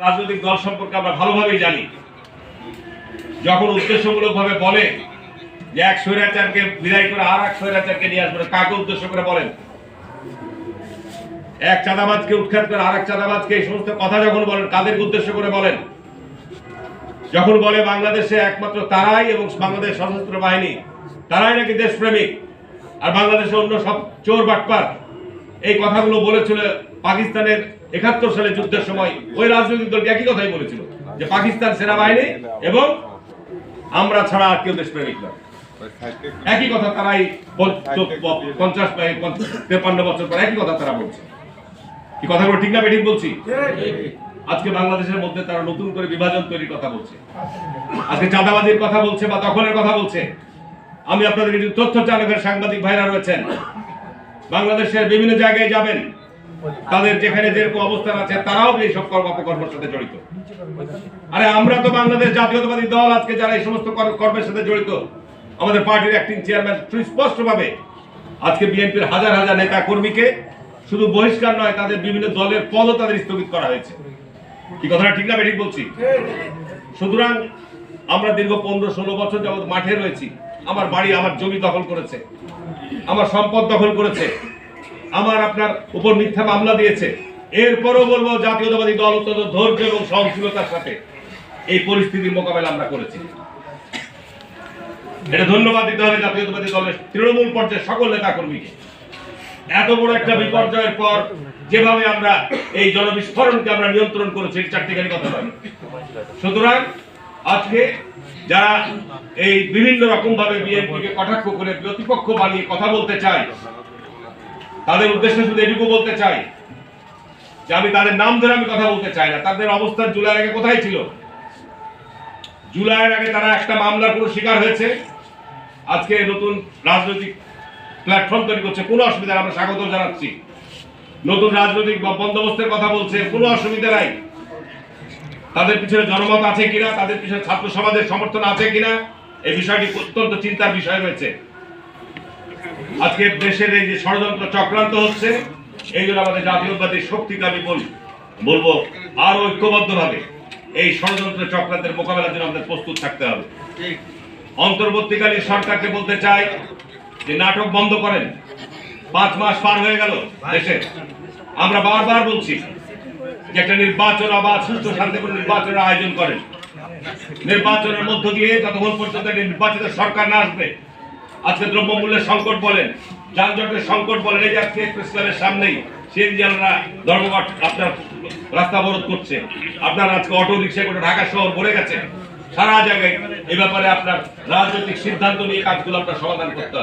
রাজনৈতিক দল সম্পর্কে আমরা ভালোভাবেই জানি। যখন উদ্দেশ্যমূলক ভাবে বলে যে এক স্বৈরাচারকে বিদায় করে আর এক স্বৈরাচারকে নিয়ে আসবে কাকে উদ্দেশ্য করে বলেন? এক চাঁদাবাজকে উৎখাত করে আর এক চাঁদাবাজকে এই সমস্ত কথা যখন বলেন, কাদেরকে উদ্দেশ্য করে বলেন? যখন বলে বাংলাদেশে একমাত্র তারাই এবং বাংলাদেশ সশস্ত্র বাহিনী, তারাই নাকি দেশপ্রেমিক? আর বাংলাদেশে অন্য সব চোর বাটপার এই কথাগুলো বলেছিল পাকিস্তানের একাত্তর সালে যুদ্ধের সময়। ওই রাজনৈতিক দলটি একই কথাই বলেছিল, যে পাকিস্তান সেনাবাহিনী এবং আমরা ছাড়া আর কেউ দেশপ্রেমিক নয়। একই কথা তারাই পঞ্চ- পঞ্চাশ তেপান্ন বছর পর একই কথা তারা বলছে। কি কথাগুলো ঠিক না বেঠিক বলছি? আজকে বাংলাদেশের মধ্যে তারা নতুন করে বিভাজন তৈরির কথা বলছে। আজকে চাঁদাবাজির কথা বলছে বা দখলের কথা বলছে। আমি আপনাদের তথ্য চালকের সাংবাদিক ভাইরা রয়েছেন। বাংলাদেশের বিভিন্ন জায়গায় যাবেন, তাদের যেখানে যেরকম অবস্থান আছে, তারাও এই সব কর্ম অপকর্মের সাথে জড়িত। আরে আমরা তো বাংলাদেশ জাতীয়তাবাদী দল, আজকে যারা এই সমস্ত কর- কর্মের সাথে জড়িত, আমাদের পার্টির অ্যাক্টিং চেয়ারম্যান সুস্পষ্টভাবে আজকে বিএনপির হাজার হাজার নেতা কর্মীকে শুধু বহিষ্কার নয়, তাদের বিভিন্ন দলের পদও তাদের স্থগিত করা হয়েছে। কি কথাটা ঠিক না ঠিক বলছি? সুতরাং আমরা দীর্ঘ পনেরো ষোলো বছর যাবত মাঠে রয়েছি। আমার বাড়ি, আমার জমি দখল করেছে। আমার সম্পদ দখল করেছে। আমার আপনার উপর মিথ্যা মামলা দিয়েছে। এরপরও বলব, জাতীয়তাবাদী দল অত্যন্ত ধৈর্য এবং সহনশীলতার সাথে এই পরিস্থিতির মোকাবেলা আমরা করেছি। এটা ধন্যবাদ দিতে হবে জাতীয়তাবাদী দলের তৃণমূল পর্যায়ের সকল নেতা কর্মীকে এত বড় একটা বিপর্যয়ের পর যেভাবে আমরা এই জনবিস্ফোরণকে আমরা নিয়ন্ত্রণ করেছি চারটিখানি কথা নয়। সুতরাং আজকে যারা এই বিভিন্ন রকম ভাবে বিএনপিকে কটাক্ষ করে প্রতিপক্ষ বানিয়ে কথা বলতে চায়, তাদের উদ্দেশ্যে শুধু এটুকু বলতে চাই যে আমি তাদের নাম ধরে আমি কথা বলতে চাই না। তাদের অবস্থান জুলাইয়ের আগে কোথায় ছিল? জুলাইয়ের আগে তারা একটা মামলার পুরো শিকার হয়েছে। আজকে নতুন রাজনৈতিক প্ল্যাটফর্ম তৈরি করছে। কোনো অসুবিধা আমরা স্বাগত জানাচ্ছি। নতুন রাজনৈতিক বন্দোবস্তের কথা বলছে। কোনো অসুবিধা নাই। তাদের পিছনে জনমত আছে কিনা, তাদের পিছনে ছাত্র সমাজের সমর্থন আছে কিনা, এই বিষয়টি অত্যন্ত চিন্তার বিষয় রয়েছে। আজকে দেশের এই যে ষড়যন্ত্র চক্রান্ত হচ্ছে, এই জন্য আমাদের জাতীয়বাদী শক্তিকে আমি বলি বলব আরও ঐক্যবদ্ধভাবে এই ষড়যন্ত্র চক্রান্তের মোকাবেলার জন্য আমাদের প্রস্তুত থাকতে হবে। অন্তর্বর্তীকালীন সরকারকে বলতে চাই যে নাটক বন্ধ করেন। পাঁচ মাস পার হয়ে গেল দেশে। আমরা বারবার বলছি যে একটা নির্বাচন অবাধ সুস্থ শান্তিপূর্ণ নির্বাচনের আয়োজন করেন নির্বাচনের মধ্য দিয়ে যতক্ষণ পর্যন্ত নির্বাচিত সরকার না আসবে, আজকে দ্রব্যমূল্যের সংকট বলেন, যানজটের সংকট বলেন, এই যে আজকে প্রেস ক্লাবের সামনেই সিএনজিয়ালরা ধর্মঘট আপনার রাস্তা অবরোধ করছে। আপনার আজকে অটো রিক্সা করে ঢাকা শহর ভরে গেছে সারা জায়গায় এ ব্যাপারে আপনার রাজনৈতিক সিদ্ধান্ত নিয়ে কাজগুলো আপনার সমাধান করতে হবে।